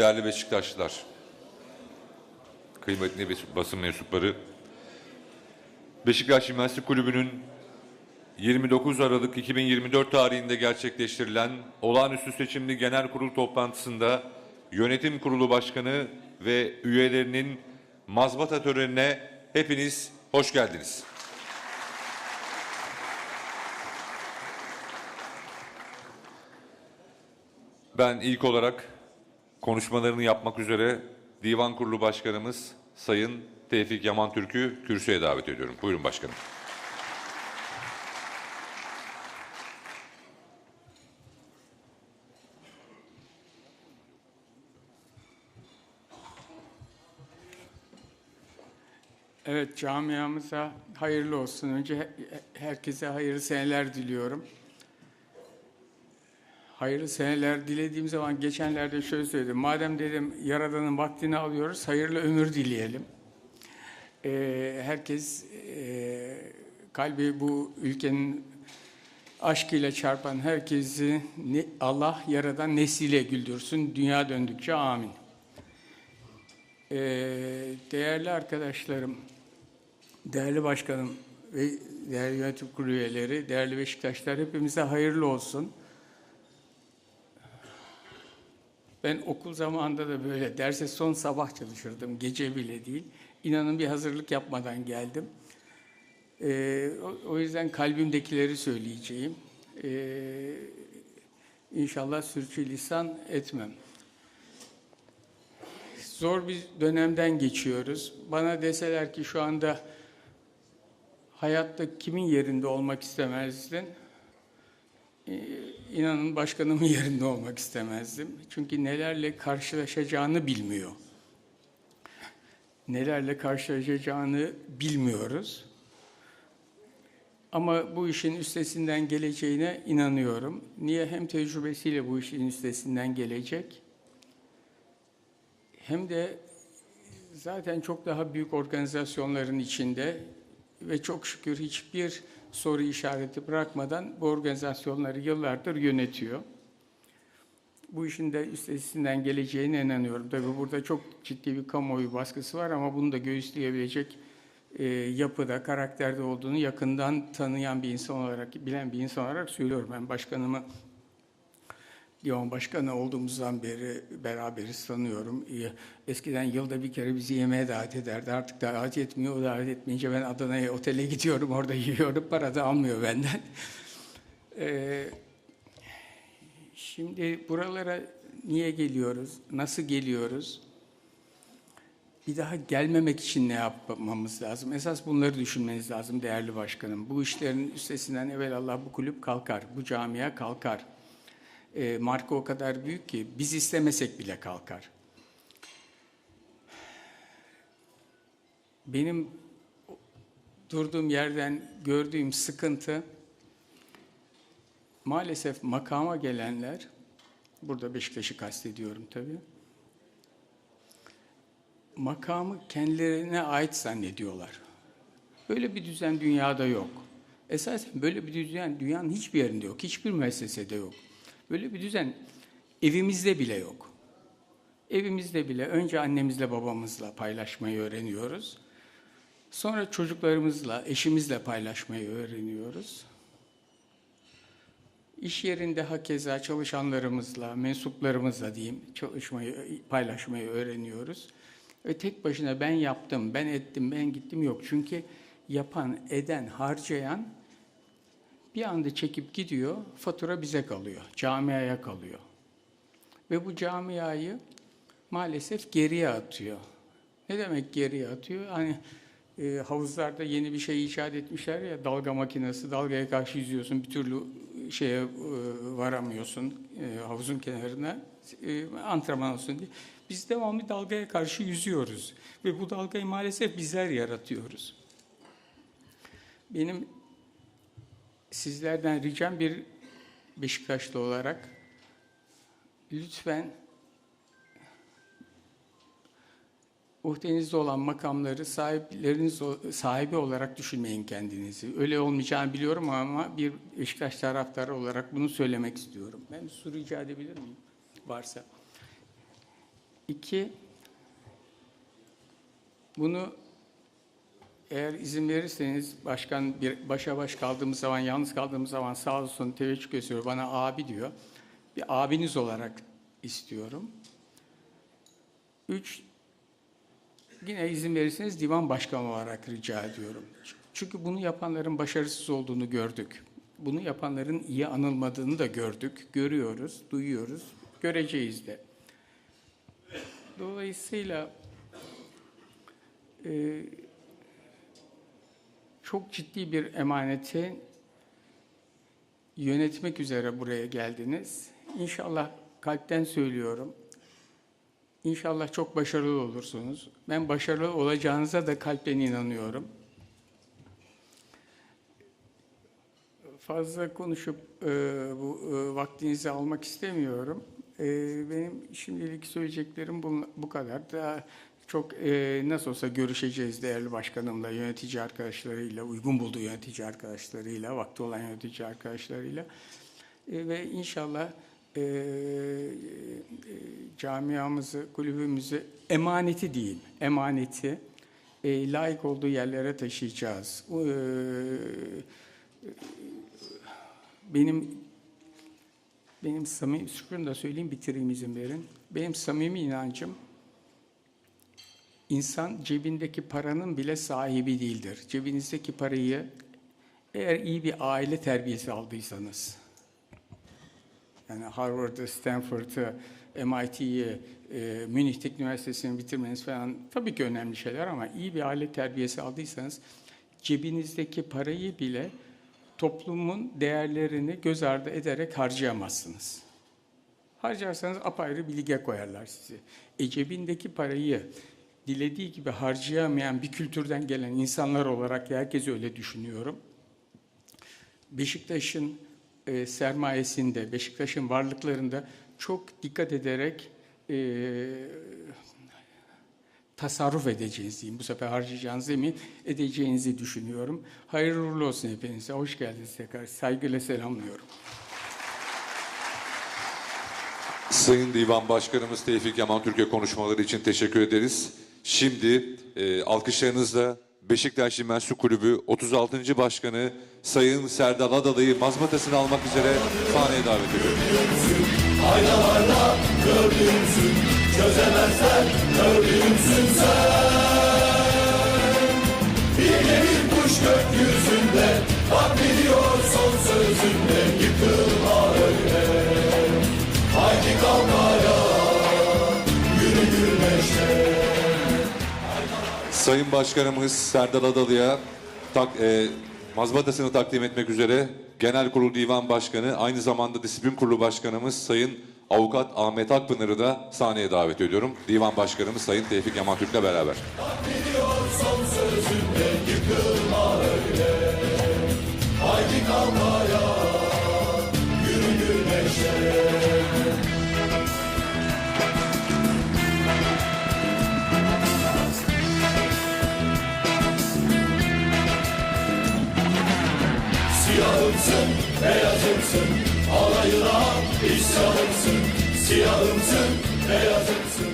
değerli Beşiktaşlılar, kıymetli basın mensupları, Beşiktaş Jimnastik Kulübü'nün 29 Aralık 2024 tarihinde gerçekleştirilen olağanüstü seçimli genel kurul toplantısında yönetim kurulu başkanı ve üyelerinin mazbata törenine hepiniz hoş geldiniz. Ben ilk olarak konuşmalarını yapmak üzere Divan Kurulu Başkanımız Sayın Tevfik Yaman Türk'ü kürsüye davet ediyorum. Buyurun başkanım. Evet camiamıza hayırlı olsun. Önce he- herkese hayırlı seneler diliyorum. Hayırlı seneler dilediğim zaman geçenlerde şöyle söyledim. Madem dedim Yaradan'ın vaktini alıyoruz, hayırlı ömür dileyelim. Ee, herkes e, kalbi bu ülkenin aşkıyla çarpan herkesi ne- Allah Yaradan nesile güldürsün. Dünya döndükçe amin. Ee, değerli arkadaşlarım, değerli başkanım ve değerli yönetim kurulu üyeleri, değerli Beşiktaşlar hepimize hayırlı olsun. Ben okul zamanında da böyle derse son sabah çalışırdım, gece bile değil. İnanın bir hazırlık yapmadan geldim. Ee, o, yüzden kalbimdekileri söyleyeceğim. Ee, inşallah sürçülisan etmem. Zor bir dönemden geçiyoruz. Bana deseler ki şu anda hayatta kimin yerinde olmak istemezdin? Ee, İnanın başkanımın yerinde olmak istemezdim. Çünkü nelerle karşılaşacağını bilmiyor. Nelerle karşılaşacağını bilmiyoruz. Ama bu işin üstesinden geleceğine inanıyorum. Niye? Hem tecrübesiyle bu işin üstesinden gelecek, hem de zaten çok daha büyük organizasyonların içinde ve çok şükür hiçbir soru işareti bırakmadan bu organizasyonları yıllardır yönetiyor. Bu işin de üstesinden geleceğine inanıyorum. Tabii burada çok ciddi bir kamuoyu baskısı var ama bunu da göğüsleyebilecek e, yapıda, karakterde olduğunu yakından tanıyan bir insan olarak, bilen bir insan olarak söylüyorum. Ben başkanımı Divan Başkanı olduğumuzdan beri beraberiz tanıyorum. İyi. Eskiden yılda bir kere bizi yemeğe davet ederdi. Artık davet etmiyor. O davet etmeyince ben Adana'ya otele gidiyorum. Orada yiyorum. Para da almıyor benden. Ee, şimdi buralara niye geliyoruz? Nasıl geliyoruz? Bir daha gelmemek için ne yapmamız lazım? Esas bunları düşünmeniz lazım değerli başkanım. Bu işlerin üstesinden evvelallah bu kulüp kalkar. Bu camia kalkar e, marka o kadar büyük ki biz istemesek bile kalkar. Benim durduğum yerden gördüğüm sıkıntı maalesef makama gelenler, burada Beşiktaş'ı kastediyorum tabii, makamı kendilerine ait zannediyorlar. Böyle bir düzen dünyada yok. Esasen böyle bir düzen dünyanın hiçbir yerinde yok, hiçbir müessesede yok. Böyle bir düzen evimizde bile yok. Evimizde bile önce annemizle babamızla paylaşmayı öğreniyoruz. Sonra çocuklarımızla, eşimizle paylaşmayı öğreniyoruz. İş yerinde hakeza çalışanlarımızla, mensuplarımızla diyeyim, çalışmayı, paylaşmayı öğreniyoruz. Ve tek başına ben yaptım, ben ettim, ben gittim yok. Çünkü yapan, eden, harcayan bir anda çekip gidiyor, fatura bize kalıyor, camiaya kalıyor. Ve bu camiayı maalesef geriye atıyor. Ne demek geriye atıyor? Hani e, havuzlarda yeni bir şey icat etmişler ya, dalga makinesi, dalgaya karşı yüzüyorsun, bir türlü şeye e, varamıyorsun e, havuzun kenarına, e, antrenman olsun diye. Biz devamlı dalgaya karşı yüzüyoruz. Ve bu dalgayı maalesef bizler yaratıyoruz. Benim sizlerden ricam bir Beşiktaşlı olarak lütfen uhdenizde olan makamları sahipleriniz sahibi olarak düşünmeyin kendinizi. Öyle olmayacağını biliyorum ama bir Beşiktaş taraftarı olarak bunu söylemek istiyorum. Ben bir soru rica edebilir miyim? Varsa. İki, bunu eğer izin verirseniz başkan bir başa baş kaldığımız zaman, yalnız kaldığımız zaman sağ olsun teveccüh gösteriyor. Bana abi diyor. Bir abiniz olarak istiyorum. Üç, yine izin verirseniz divan başkanı olarak rica ediyorum. Çünkü bunu yapanların başarısız olduğunu gördük. Bunu yapanların iyi anılmadığını da gördük, görüyoruz, duyuyoruz, göreceğiz de. Dolayısıyla e, çok ciddi bir emaneti yönetmek üzere buraya geldiniz. İnşallah kalpten söylüyorum. İnşallah çok başarılı olursunuz. Ben başarılı olacağınıza da kalpten inanıyorum. Fazla konuşup e, bu e, vaktinizi almak istemiyorum. E, benim şimdilik söyleyeceklerim bu, bu kadar. Daha çok e, nasıl olsa görüşeceğiz değerli başkanımla, yönetici arkadaşlarıyla, uygun bulduğu yönetici arkadaşlarıyla, vakti olan yönetici arkadaşlarıyla. E, ve inşallah e, e, camiamızı, kulübümüzü emaneti değil, emaneti e, layık olduğu yerlere taşıyacağız. E, benim benim samimi, şunu da söyleyeyim bitireyim izin verin. Benim samimi inancım insan cebindeki paranın bile sahibi değildir. Cebinizdeki parayı eğer iyi bir aile terbiyesi aldıysanız, yani Harvard'ı, Stanford'ı, MIT'yi, e, Münih Teknik Üniversitesi'ni bitirmeniz falan tabii ki önemli şeyler ama iyi bir aile terbiyesi aldıysanız cebinizdeki parayı bile toplumun değerlerini göz ardı ederek harcayamazsınız. Harcarsanız apayrı bir lige koyarlar sizi. E cebindeki parayı dilediği gibi harcayamayan bir kültürden gelen insanlar olarak herkes öyle düşünüyorum. Beşiktaş'ın e, sermayesinde, Beşiktaş'ın varlıklarında çok dikkat ederek e, tasarruf edeceğinizi diyeyim. Bu sefer harcayacağınızı emin edeceğinizi düşünüyorum. Hayırlı uğurlu olsun hepinize. Hoş geldiniz tekrar. Saygıyla selamlıyorum. Sayın Divan Başkanımız Tevfik Yaman Türkiye konuşmaları için teşekkür ederiz. Şimdi e, alkışlarınızla Beşiktaş Limensu Kulübü 36. Başkanı Sayın Serdal Adalı'yı mazbatasını almak üzere sahneye davet ediyorum. Aynalarda gördüğümsün Çözemezler gördüğümsün sen Sayın Başkanımız Serdal Adalı'ya tak, e, mazbatasını takdim etmek üzere Genel Kurul Divan Başkanı aynı zamanda Disiplin Kurulu Başkanımız Sayın Avukat Ahmet Akpınar'ı da sahneye davet ediyorum. Divan Başkanımız Sayın Tevfik Yaman Türk'le beraber. Haydi kalk Siyahımsın, beyazımsın, alayına isyanımsın. Siyahımsın, beyazımsın,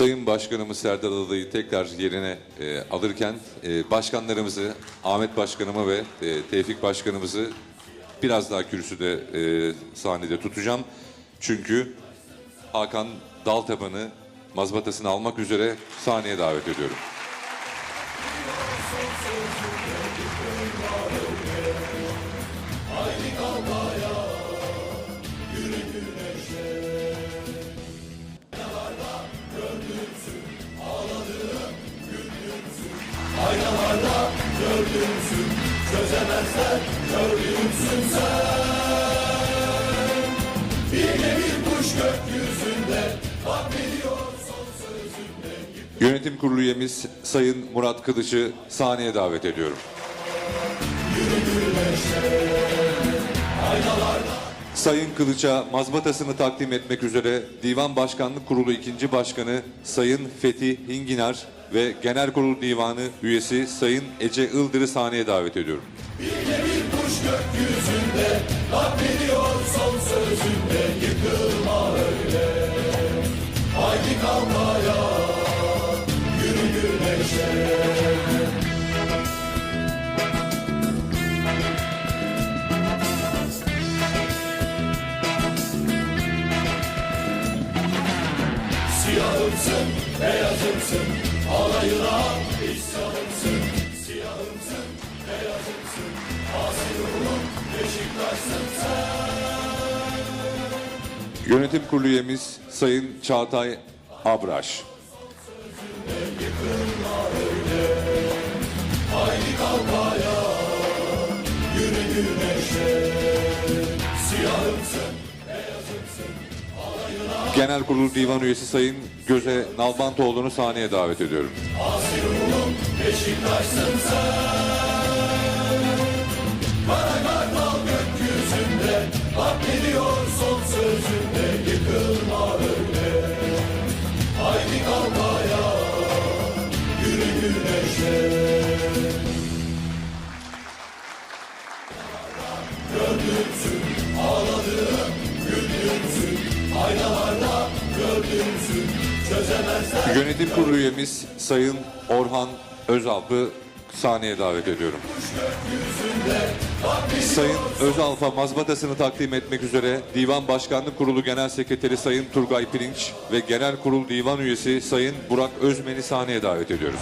Sayın Başkanımız Serdar Adalı'yı tekrar yerine e, alırken e, başkanlarımızı, Ahmet Başkanımı ve e, Tevfik Başkanımızı biraz daha kürsüde e, sahnede tutacağım. Çünkü Hakan Daltaban'ı mazbatasını almak üzere sahneye davet ediyorum. Gördüğümsün Çözemezler gördüğümsün sen Bir bir kuş gökyüzünde biliyor son sözünde Yönetim Kurulu üyemiz Sayın Murat Kılıç'ı sahneye davet ediyorum. Sayın Kılıç'a mazbatasını takdim etmek üzere Divan Başkanlık Kurulu 2. Başkanı Sayın Fethi Hinginar ve Genel Kurul Divanı üyesi Sayın Ece Ildır'ı sahneye davet ediyorum. Kuş gökyüzünde Affediyor son sözünde Yıkılma öyle Haydi kalmaya Yürü güneşe Siyahımsın, beyazımsın Alayına isyanımsın Yönetim Kurulu üyemiz Sayın Çağatay Abraş. Haydi kalkmaya Yürü güneşe Siyahımsın, Genel Kurul Divan üyesi Sayın Göze Nalbantoğlu'nu sahneye davet ediyorum. Kartal gökyüzünde Affediyor son sözünde Üyemiz Sayın Orhan Özalp'ı sahneye davet ediyorum. Sayın Özalp'a mazbatasını takdim etmek üzere Divan Başkanlık Kurulu Genel Sekreteri Sayın Turgay Pirinç ve Genel Kurul Divan Üyesi Sayın Burak Özmen'i sahneye davet ediyoruz.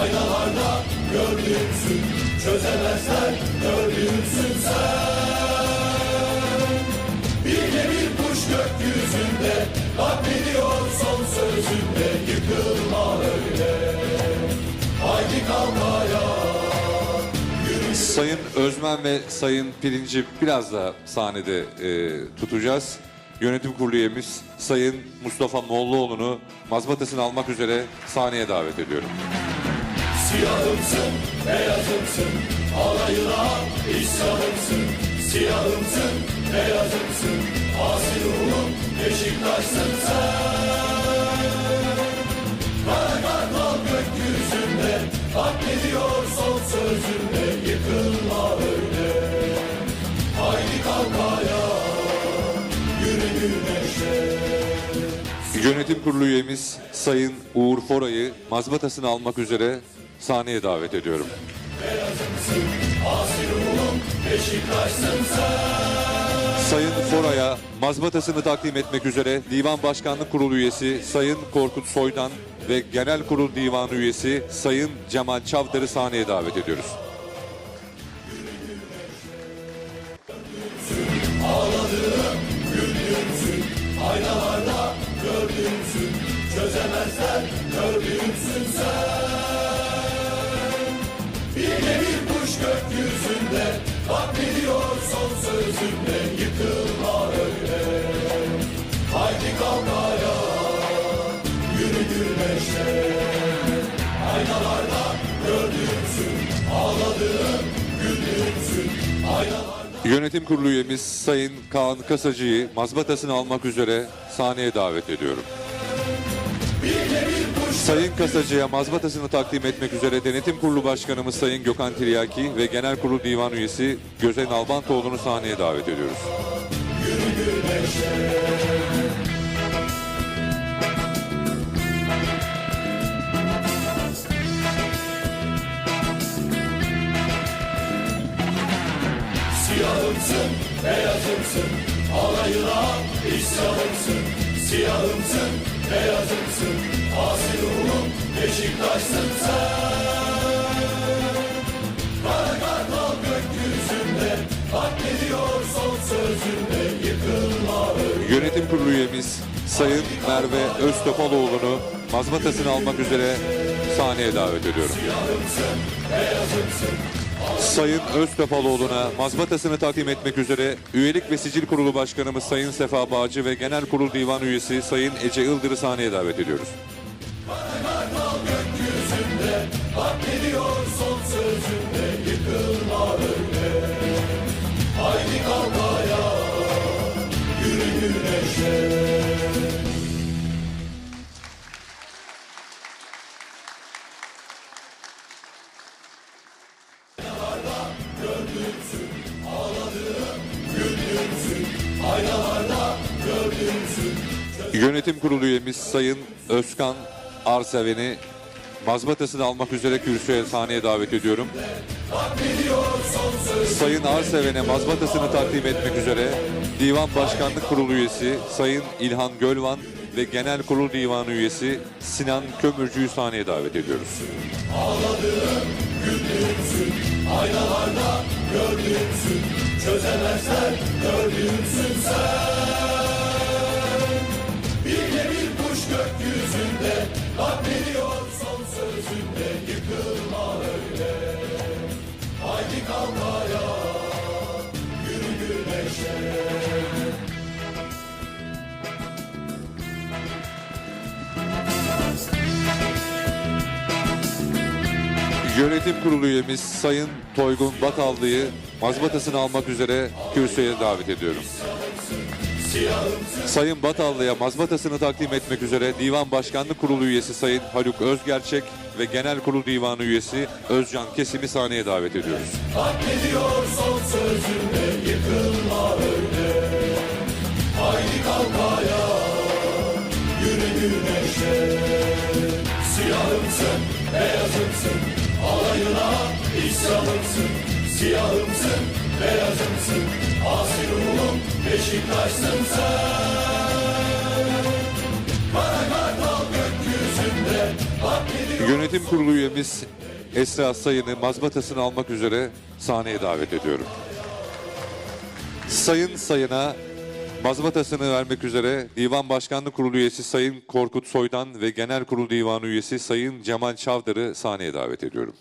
Aynalarda gördüğümsün, çözemezler gördüğümsün sen Bir bir gökyüzünde, affediyor son sözünde Yıkılma öyle, haydi kalmaya Sayın Özmen ve Sayın Pirinç'i biraz da sahnede e, tutacağız. Yönetim Kurulu üyemiz Sayın Mustafa Mollaoğlu'nu mazbatasını almak üzere sahneye davet ediyorum. Siyahımsın, beyazımsın, alayına isyanımsın. Siyahımsın, beyazımsın, asil ruhum, Beşiktaş'sın sen. Kartal gökyüzünde, affediyor son sözünde, yıkılma öyle. Haydi kalkmaya, yürü güneşe. Yönetim Kurulu üyemiz Sayın Uğur Foray'ı mazbatasını almak üzere sahneye davet ediyorum. Asil ruhum, Beşiktaş'sın sen. Sayın Foray'a mazbatasını takdim etmek üzere Divan Başkanlık Kurulu üyesi Sayın Korkut Soydan ve Genel Kurul Divanı üyesi Sayın Cemal Çavdar'ı sahneye davet ediyoruz. Affediyor son sözünde, yıkılma öyle. Haydi kalkmaya, yürü güneşe. Aynalarda gördüğümsün, ağladığım, güldüğümsün, aynalarda Yönetim Kurulu üyemiz Sayın Kaan Kasacı'yı mazbatasını almak üzere sahneye davet ediyorum. Sayın Kasacı'ya mazbatasını takdim etmek üzere Denetim Kurulu Başkanımız Sayın Gökhan Tiryaki ve Genel Kurul Divan Üyesi Gözen Albantoğlu'nu sahneye davet ediyoruz. Siyahımsın, beyazımsın, alayına isyanımsın. Siyahımsın, beyazımsın, asil Beşiktaş'sın sen. Kara kartal gökyüzünde, affediyor son sözünde, yıkılma öyle. Yönetim Kurulu üyemiz Sayın Merve Öztopaloğlu'nu mazbatasını almak üzere sahneye davet ediyorum. Sayın Öztopaloğlu'na mazbatasını takdim etmek üzere Üyelik ve Sicil Kurulu Başkanımız Sayın Sefa Bağcı ve Genel Kurul Divan Üyesi Sayın Ece Ildır'ı sahneye davet ediyoruz. Son sözünde, yıkılma Yönetim Kurulu üyemiz Sayın Özkan Arseven'i mazbatasını almak üzere kürsüye sahneye davet ediyorum. Sayın Arseven'e mazbatasını takdim etmek üzere Divan Başkanlık Kurulu üyesi Sayın İlhan Gölvan ve Genel Kurul Divanı üyesi Sinan Kömürcü'yü sahneye davet ediyoruz. Aynalarda gördüğümsün Çözemezler gördüğümsün sen Bak veriyor son sözünde Yıkılma öyle Haydi kalk ayağa Yürü güneşe Yönetim Kurulu üyemiz Sayın Toygun Bakallı'yı mazbatasını almak üzere kürsüye davet ediyorum. Sayın Batallı'ya mazbatasını takdim etmek üzere Divan Başkanlık Kurulu üyesi Sayın Haluk Özgerçek ve Genel Kurul Divanı üyesi Özcan Kesim'i sahneye davet ediyoruz. Hak ediyor son sözünde Yıkılma öyle Haydi kalk ayağa Yürü güneşe Siyahımsın, beyazımsın Alayına isyanımsın Siyahımsın, beyazımsın Asi ruhum Beşiktaş'sın sen Yönetim Kurulu üyemiz Esra Sayın'ı mazbatasını almak üzere sahneye davet ediyorum. Sayın Sayın'a mazbatasını vermek üzere Divan Başkanlık Kurulu üyesi Sayın Korkut Soydan ve Genel Kurul Divanı üyesi Sayın Cemal Çavdar'ı sahneye davet ediyorum.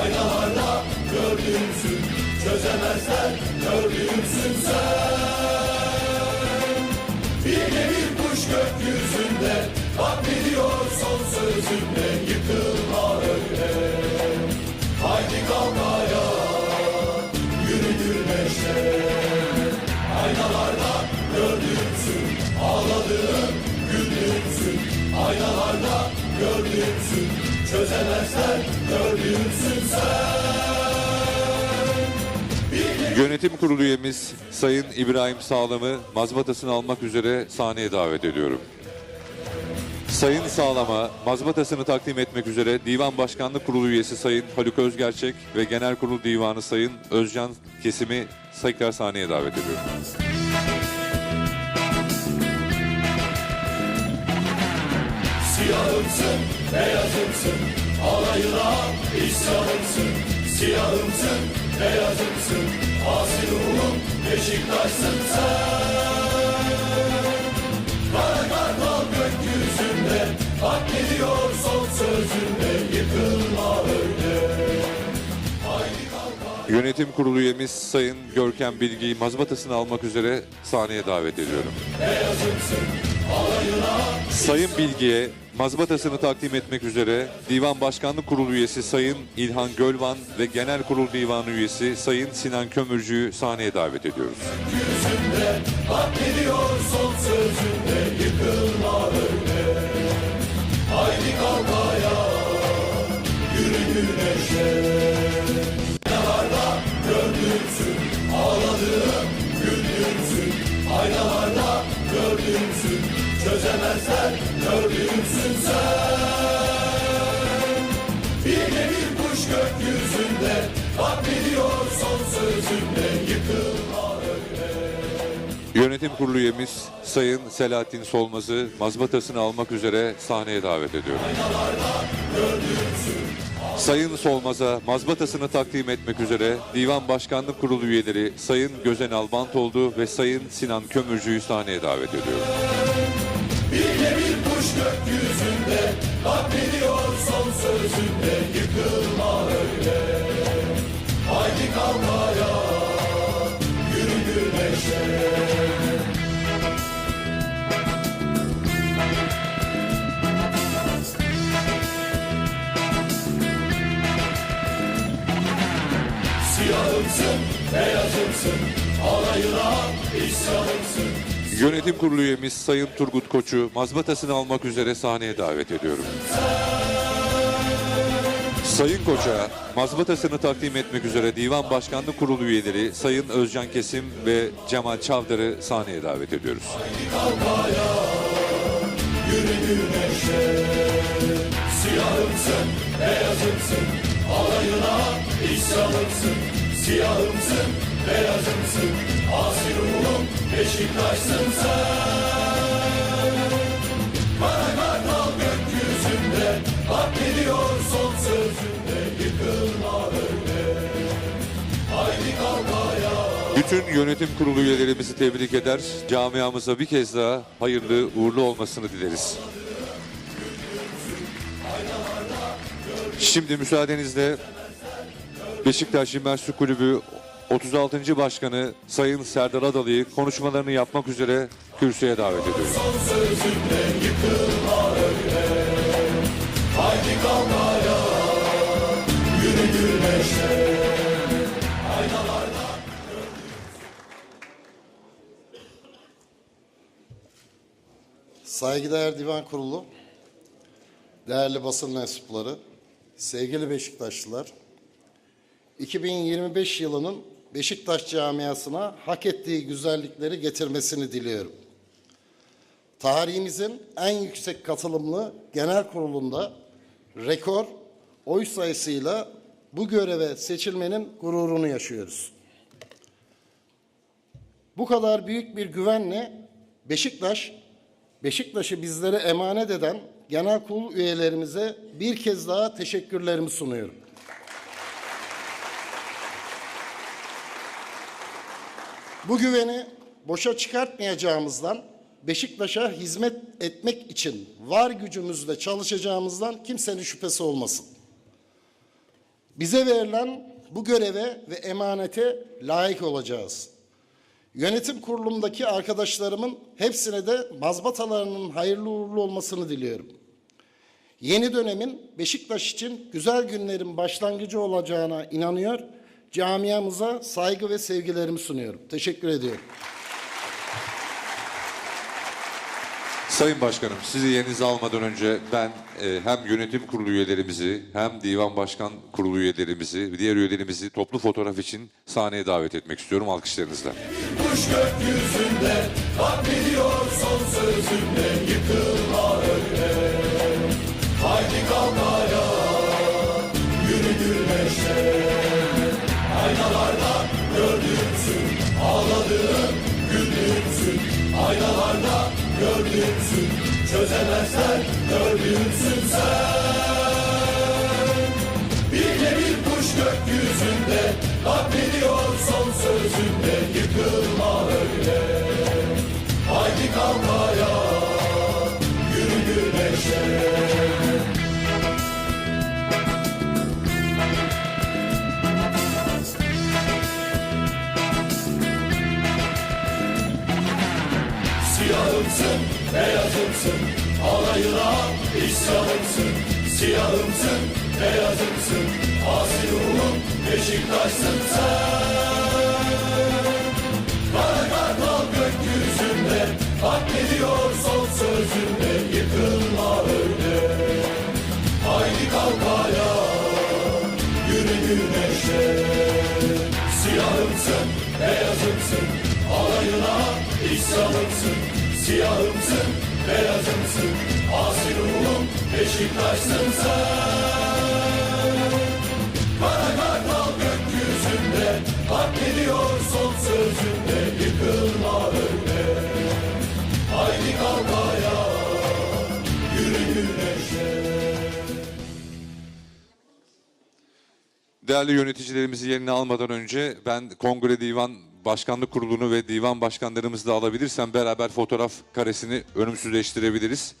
Aynalarda gördüğümsün Çözemezler gördüğümsün sen. Bir de bir kuş gökyüzünde Bak veriyor son Çözemezler gördüğümsün sen Yönetim Kurulu üyemiz Sayın İbrahim Sağlam'ı mazbatasını almak üzere sahneye davet ediyorum. Sayın Sağlam'a mazbatasını takdim etmek üzere Divan Başkanlık Kurulu üyesi Sayın Haluk Özgerçek ve Genel Kurul Divanı Sayın Özcan Kesim'i tekrar sahneye davet ediyorum. Siyahımsın, beyazımsın, alayına isyanımsın. Siyahımsın, beyazımsın, asi ruhum Beşiktaş'sın sen. Kara kartal gökyüzünde, hak ediyor son sözünde. Yıkılma öyle, Yönetim Kurulu üyemiz Sayın Görkem Bilgi'yi mazbatasını almak üzere sahneye davet ediyorum. Sayın Bilgi'ye mazbatasını takdim etmek üzere Divan Başkanlık Kurulu üyesi Sayın İlhan Gölvan ve Genel Kurul Divanı üyesi Sayın Sinan Kömürcü'yü sahneye davet ediyoruz. Aynalarda gördüğümsün çözemezler gördüğümsün sen Bir de bir kuş gökyüzünde hak ediyor son sözünde yıkılma Yönetim Kurulu üyemiz Sayın Selahattin Solmaz'ı mazbatasını almak üzere sahneye davet ediyorum. Sayın Solmaz'a mazbatasını takdim etmek üzere Divan Başkanlık Kurulu üyeleri Sayın Gözenal Bantoğlu ve Sayın Sinan Kömürcü'yü sahneye davet ediyorum. Bir de bir kuş gökyüzünde Hak ediyor son sözünde Yıkılma öyle Haydi kalk ayağa Yürü güneşe Siyahımsın, beyazımsın Alayına isyanımsın Yönetim Kurulu üyemiz Sayın Turgut Koç'u mazbatasını almak üzere sahneye davet ediyorum. Sayın Koç'a mazbatasını takdim etmek üzere Divan Başkanlık Kurulu üyeleri Sayın Özcan Kesim ve Cemal Çavdar'ı sahneye davet ediyoruz. Siyahımsın, beyazımsın, alayına isyanımsın. Siyahımsın, beyazımsın, asi ruhum Beşiktaş'sın sen. Kara kartal gökyüzünde, bak geliyor son sözünde, yıkılma öyle. Haydi kalk. Bütün yönetim kurulu üyelerimizi tebrik eder, camiamıza bir kez daha hayırlı uğurlu olmasını dileriz. Şimdi müsaadenizle Beşiktaş Jimnastik Kulübü 36. Başkanı Sayın Serdar Adalı'yı konuşmalarını yapmak üzere kürsüye davet yürü güneşe. Saygıdeğer Divan Kurulu, değerli basın mensupları, sevgili Beşiktaşlılar, 2025 yılının Beşiktaş camiasına hak ettiği güzellikleri getirmesini diliyorum. Tarihimizin en yüksek katılımlı genel kurulunda rekor oy sayısıyla bu göreve seçilmenin gururunu yaşıyoruz. Bu kadar büyük bir güvenle Beşiktaş, Beşiktaş'ı bizlere emanet eden genel kurul üyelerimize bir kez daha teşekkürlerimi sunuyorum. Bu güveni boşa çıkartmayacağımızdan, Beşiktaş'a hizmet etmek için var gücümüzle çalışacağımızdan kimsenin şüphesi olmasın. Bize verilen bu göreve ve emanete layık olacağız. Yönetim kurulumdaki arkadaşlarımın hepsine de mazbatalarının hayırlı uğurlu olmasını diliyorum. Yeni dönemin Beşiktaş için güzel günlerin başlangıcı olacağına inanıyor. Camiamıza saygı ve sevgilerimi sunuyorum. Teşekkür ediyorum. Sayın Başkanım, sizi yerinize almadan önce ben e, hem yönetim kurulu üyelerimizi hem divan başkan kurulu üyelerimizi, diğer üyelerimizi toplu fotoğraf için sahneye davet etmek istiyorum alkışlarınızla. Kuş gökyüzünde Bak geliyor son sözünde Yıkılma Aynalarda gördüğümsün Çözemezler gördüğümsün sen. Bir bir kuş gökyüzünde Bak geliyor son sözünde Yıkılma öyle. Haydi kalk Siyahımsın, beyazımsın. Alayına isyanımsın Siyahımsın, beyazımsın. Asi ruhum Beşiktaş'sın sen. Kara kartal gökyüzünde Bak geliyor son sözünde. Yıkılma öyle. Haydi kalk ayağa Yürü güneşe. Siyahımsın, beyazımsın. Alayına isyanımsın Siyahımsın, beyazımsın Asi ruhum Beşiktaş'sın sen Kara kartal gökyüzünde Bak geliyor son sözünde Yıkılma öyle Haydi kalk ayağa Yürü güneşe. Değerli yöneticilerimizi yerine almadan önce ben Kongre Divan Başkanlık Kurulu'nu ve divan başkanlarımızı da alabilirsem beraber fotoğraf karesini ölümsüzleştirebiliriz.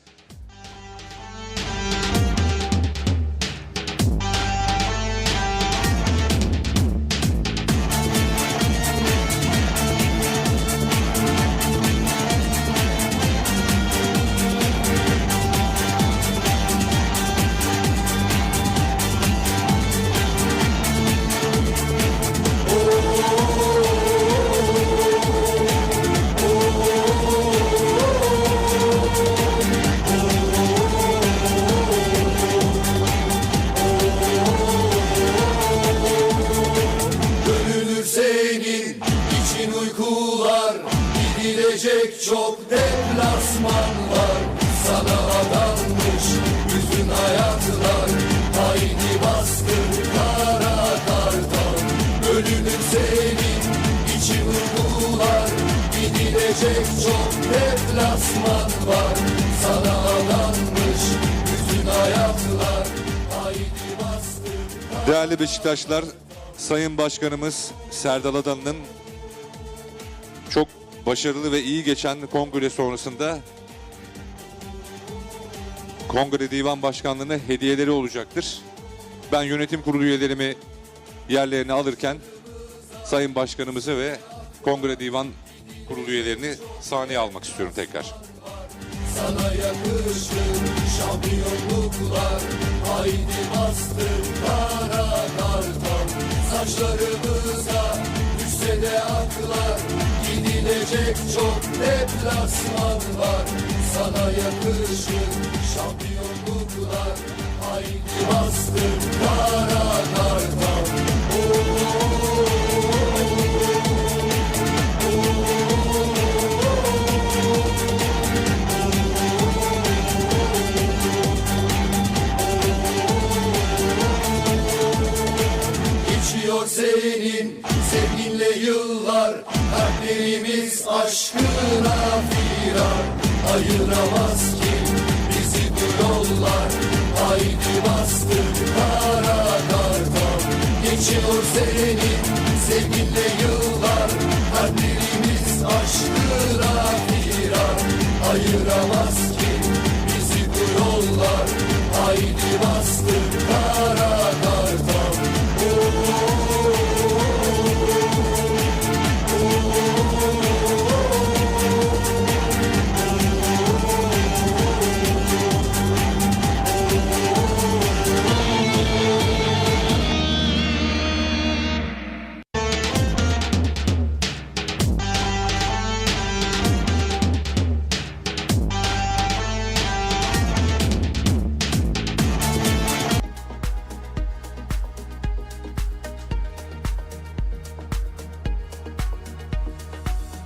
Çok deplasman var Sana adanmış bütün hayatlar. Haydi bastır kara kartal. Ölünür senin için uykular Gidilecek çok deplasman var Sana adanmış bütün hayatlar. Haydi bastır Değerli Beşiktaşlar, Sayın Başkanımız Serdal Adalı'nın çok başarılı ve iyi geçen kongre sonrasında kongre divan başkanlığına hediyeleri olacaktır. Ben yönetim kurulu üyelerimi yerlerine alırken Sayın Başkanımızı ve kongre divan kurulu üyelerini sahneye almak istiyorum tekrar. Sana yakışır şampiyonluklar Haydi bastır kara kartal Saçlarımıza düşse de aklar Gidilecek çok deplasman var. Sana yakışır şampiyonluklar Haydi bastır kara kartal sevginle yıllar Kalplerimiz aşkına firar. Ayıramaz ki bizi bu yollar. Haydi bastır kara kartal. Geçiyor senin sevginle yıllar. Kalplerimiz aşkına firar. Ayıramaz ki bizi bu yollar. Haydi bastır